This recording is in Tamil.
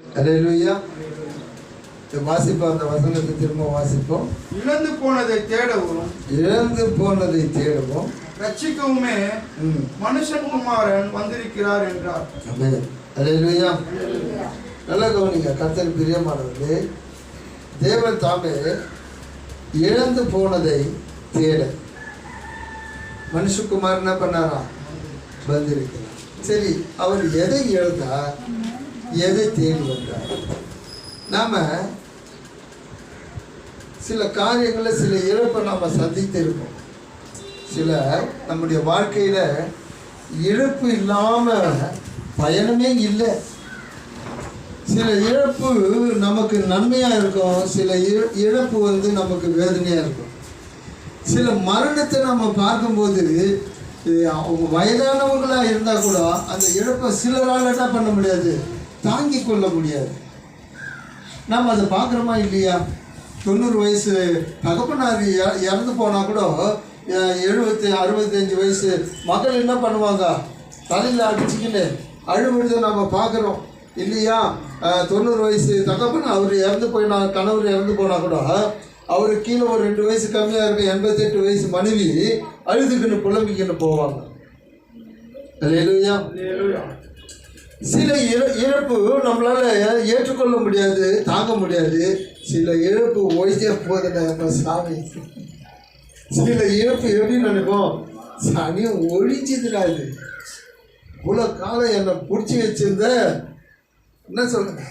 அல்லேலூயா வாசிப்போம் அந்த வசனத்தை திரும்ப வாசிப்போம். இழந்து போனதை தேடவும் இழந்து போனதை தேடுவோம் ரட்சிக்கவுமே ம். மனுஷன் குமாரன் வந்திருக்கிறார் என்றார். ஆமென். அல்லேலூயா நல்லா கவனிங்க கர்த்தர் பிரியமானவர்களே தேவன் தாமே இழந்து போனதை தேட. மனுஷகுமார் என்ன பண்ணாரா வந்திருக்கிறார். சரி அவர் எதை இழந்தார்? எதை தேடி வந்தார்? நாம் சில காரியங்களில் சில இழப்பை நாம் சந்தித்து சில நம்முடைய வாழ்க்கையில் இழப்பு இல்லாமல் பயணமே இல்லை. சில இழப்பு நமக்கு நன்மையாக இருக்கும். சில இழ- இழப்பு வந்து நமக்கு வேதனையாக இருக்கும். சில மரணத்தை நம்ம பார்க்கும்போது அவங்க வயதானவங்களாக இருந்தால் கூட அந்த இழப்பை சிலரால் என்ன பண்ண முடியாது? தாங்கிக் கொள்ள முடியாது நாம் அதை பார்க்குறோமா இல்லையா? தொண்ணூறு வயசு தகப்பனார் இற- இறந்து போனால் கூட எழுபத்தி அறுபத்தஞ்சு வயசு மக்கள் என்ன பண்ணுவாங்க? தலையில் அடிச்சுக்கின்னு அழுவுறதை நம்ம பார்க்குறோம். இல்லையா? தொண்ணூறு வயசு தகப்பன் அவர் இறந்து போயினா கணவர் இறந்து போனால் கூட அவர் கீழே ஒரு ரெண்டு வயசு கம்மியாக இருக்க எண்பத்தெட்டு வயசு மனைவி அழுதுக்குன்னு புலம்பிக்கின்னு போவாங்க. இல்லையா சில இழ- இழப்பு நம்மளால ஏற்றுக்கொள்ள முடியாது தாங்க முடியாது. சில இழப்பு ஒழிஞ்சே போதுங்க நம்ம சாமி. சில இழப்பு எப்படி நினைப்போம்? சாமி ஒழிஞ்சதுடா இது. இவ்வளோ காலம் என்னை பிடிச்சி வச்சிருந்த என்ன சொல்லுங்க